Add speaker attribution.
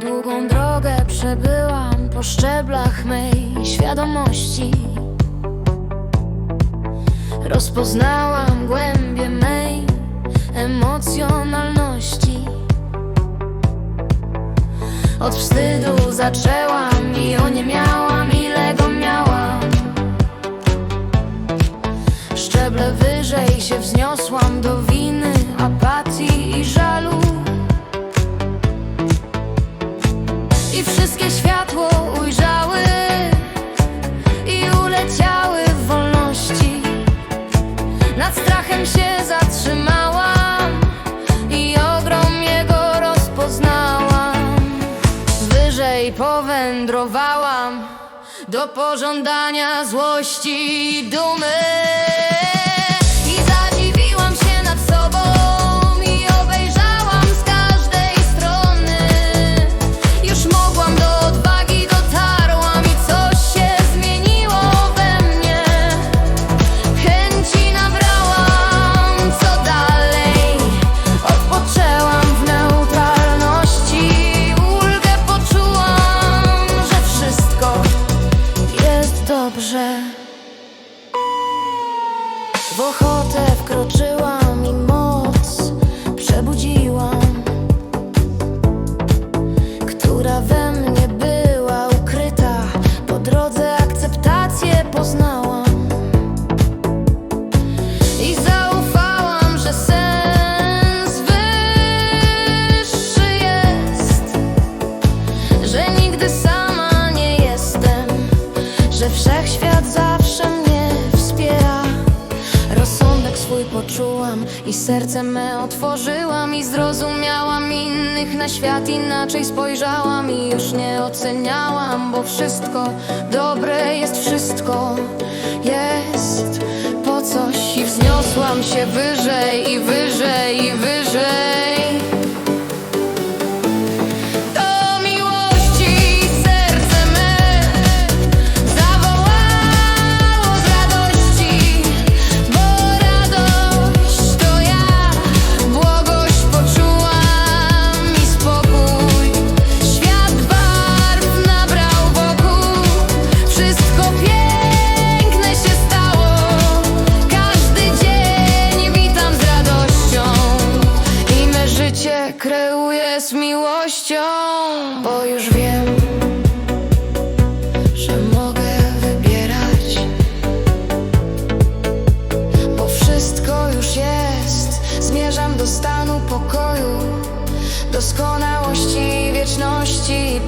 Speaker 1: Długą drogę przebyłam po szczeblach mej świadomości. Rozpoznałam głębie mej emocjonalności. Od wstydu zaczęłam i o nie miałam, do pożądania złości i dumy. Dobrze. W ochotę wkroczyłam poczułam i serce me otworzyłam i zrozumiałam innych na świat inaczej spojrzałam i już nie oceniałam, bo wszystko dobre jest wszystko. Jest po coś i wzniosłam się wyżej i wyżej z miłością, bo już wiem, że mogę wybierać, bo wszystko już jest. Zmierzam do stanu pokoju, doskonałości, wieczności i